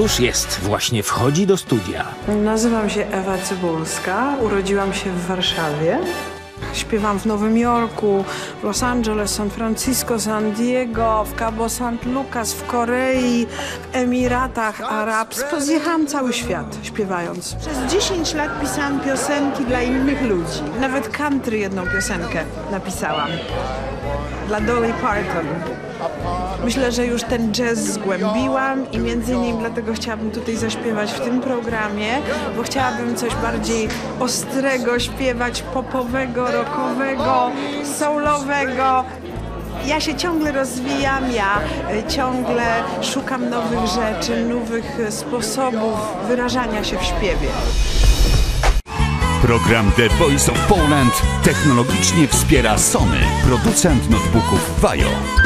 Już jest, właśnie wchodzi do studia. Nazywam się Ewa Cybulska, urodziłam się w Warszawie. Śpiewam w Nowym Jorku, w Los Angeles, San Francisco, San Diego, w Cabo San Lucas, w Korei, w Emiratach Arabskich. Pozjechałam cały świat śpiewając. Przez 10 lat pisałam piosenki dla innych ludzi. Nawet country jedną piosenkę napisałam. Dla Dolly Parton. Myślę, że już ten jazz zgłębiłam i między innymi dlatego chciałabym tutaj zaśpiewać w tym programie, bo chciałabym coś bardziej ostrego śpiewać, popowego, rockowego, soulowego. Ja się ciągle rozwijam, ja y, ciągle szukam nowych rzeczy, nowych y, sposobów wyrażania się w śpiewie. Program The Voice of Poland technologicznie wspiera Sony, producent notebooków Vajo.